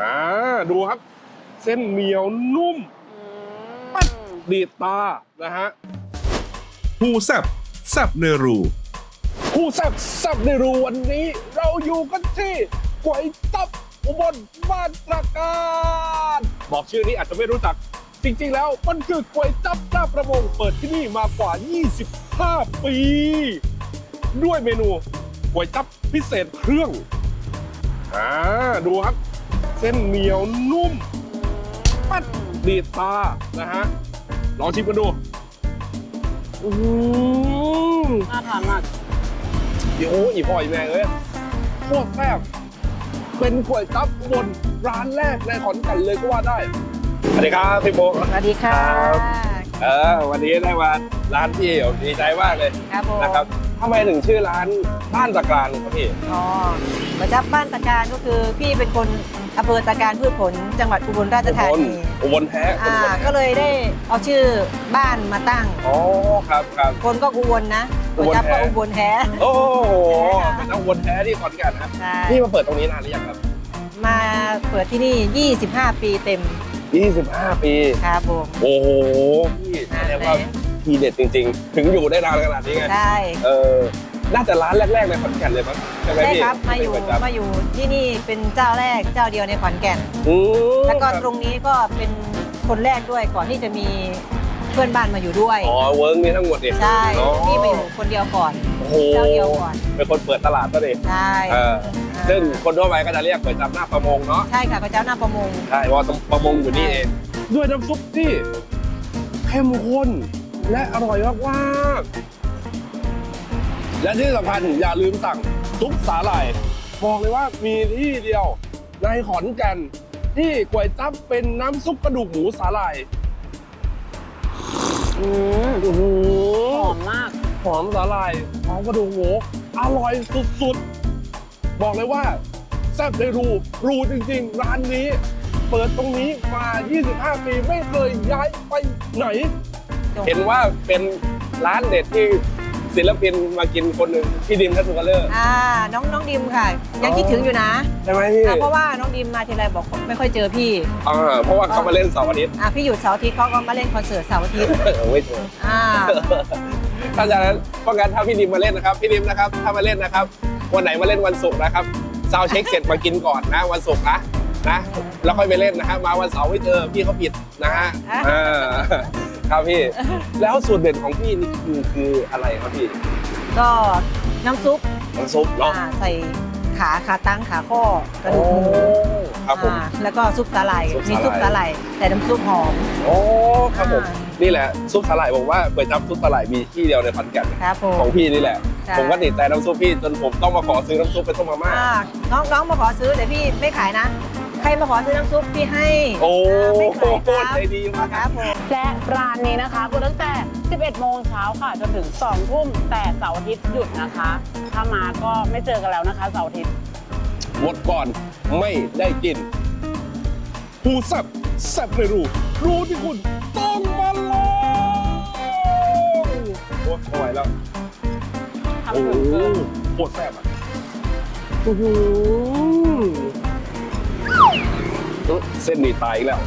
อ่าดูครับ เส้นเหนียวนุ่มปั๊ดดีดตานะฮะผู้แซบแซบเนรูผู้แซ่บแซ่บในรูวันนี้ เราอยู่กันที่ก๋วยตับอุบลบ้านตระการบอกชื่อนี้อาจจะไม่รู้จัก จริงๆแล้วมันคือก๋วยจับหน้าประมงเปิดที่นี่มากว่า 25 ปี ด้วยเมนูก๋วยจับพิเศษเครื่องอ่าดูครับ เส้นเหนียวนุ่มปัดดีดตานะฮะลองชิมกันดูอือน่าทานมากโอ้โหอีพ่ออีแม่เอ้ยโคตรแซ่บเป็นก๋วยจั๊บบนร้านแรกในขอนแก่นเลยก็ว่าได้สวัสดีครับพี่โบสวัสดีค่ะเออวันนี้ได้มาร้านพี่ผมดีใจมากเลยครับผมนะครับทำไมถึงชื่อร้านบ้านตะกรานครับพี่อ๋อ ประจับบ้านตะการก็คือพี่เป็นคนอำเภอตะการพืชผลจังหวัดอุบลราชธาอุบลนีอุบลแท้คนอ่าอุบลแท้ก็เลยได้เอาชื่อบ้านมาตั้งอ๋อครับครับคนก็อุบลนะอุประบลจับแท้ก็อุบลแท้โอ้โหเป็นนักอุบลแท้ที่ขอนแก่นนะใช่พี่มาเปิดตรงนี้นานหรือยังครับ มาเปิดที่นี่ 25 ปีเต็ม 25 ปีครับผมโอ้โหพี่แสดงว่าทีเด็ดจริง ๆ ถึงอยู่ได้นานขนาดนี้ไงใช่เออ น่าจะร้านแรกๆในขอนแก่นเลยมั้งใช่ไหมใช่พี่ครับมาอยู่เป็นประจำมาอยู่ที่นี่เป็นเจ้าแรกเจ้าเดียวในขอนแก่น อืมแล้วก็ตรงนี้ก็เป็นคนแรกด้วยก่อนที่จะมีเพื่อนบ้านมาอยู่ด้วย อ๋อเวิร์กนี้ทั้งหมดเนี่ยใช่อ๋อพี่มาอยู่คนเดียวก่อน โอ้โหเจ้าเดียวก่อน เป็นคนเปิดตลาดก็ดิใช่เออซึ่งคนทั่วไปก็จะเรียกก๋วยจั๊บหน้าประมงเนาะ ใช่ค่ะก็เจ้าหน้าประมง ใช่เพราะว่าประมงอยู่นี่เองด้วยน้ำซุปที่เข้มข้นและอร่อยมากๆ และที่สำคัญอย่าลืมสั่งซุปสาหร่ายบอกเลยว่ามีที่เดียวในขอนแก่นที่ก๋วยจั๊บเป็นน้ำซุปกระดูกหมูสาหร่ายอืมโอ้โหหอมมากหอมสาหร่ายหอมกระดูกหมูอร่อยสุดๆ บอกเลยว่าแซ่บในรูรูจริงๆ ร้านนี้ เปิดตรงนี้มา 25 ปี ไม่เคยย้ายไปไหน เห็นว่าเป็นร้านเด็ดที่ ศิลปินมากินคนหนึ่งพี่ดิมทัตุกเลอร์อ่าน้องน้องดิมค่ะ ยังคิดถึงอยู่นะใช่ไหมพี่อ่าเพราะว่าน้องดิมมาทีไรบอกไม่ค่อยเจอพี่อ่าเพราะว่าเขามาเล่นเสาร์อาทิตย์อ่าพี่หยุดเสาร์อาทิตย์เขาก็มาเล่นคอนเสิร์ตเสาร์อาทิตย์เออไม่ถูกอ่าถ้าจากนั้นเพราะงั้นถ้าพี่ดิมมาเล่นนะครับพี่ดิมนะครับถ้ามาเล่นนะครับ วันไหนมาเล่นวันศุกร์นะครับซาวเช็คเสร็จมากินก่อนนะวันศุกร์นะ นะ แล้วค่อยไปเล่นนะฮะมาวันเสาร์ไม่เจอพี่เขาผิดนะฮะอ่าครับพี่ แล้วสูตรเด่นของพี่นี่คือคืออะไรครับพี่ก็น้ำซุปน้ำซุปเนาะอ่าใส่ขาขาตั้งขาข้อกระดูกหมูครับผม อ่าแล้วก็ซุปสาหร่ายซุปมีสาหร่าย ซุปสาหร่ายแต่น้ำซุปหอม โอ้ครับผม อ่านี่แหละซุปสาหร่ายบอกว่าก๋วยจั๊บซุปสาหร่ายมีที่เดียวในขอนแก่นครับผมของพี่นี่แหละ ใช่ ผมก็ติดใจน้ำซุปพี่จนผมต้องมาขอซื้อน้ำซุปไปต้มมาม่า อ่าน้องน้องมาขอซื้อแต่พี่ไม่ขายนะ ใครมาขอซื้อน้ำซุปพี่ให้โอ้าไม่โหขายครับใจดีมากครับผมและร้านนี้นะคะเปิดตั้งแต่ 11 โมงเช้าค่ะ จนถึง 2 ทุ่ม แต่เสาร์อาทิตย์หยุดนะคะ ถ้ามาก็ไม่เจอกันแล้วนะคะเสาร์อาทิตย์ หมดก่อนไม่ได้กินผู้แซ่บแซ่บไม่รู้ รู้ที่คุณต้องมาลองโอ้ไม่ไหวแล้ว ทำโอ้ถึงโหเกินโคตรแซ่บอะ โอ้โห เส้นนี้ตายอีกแล้ว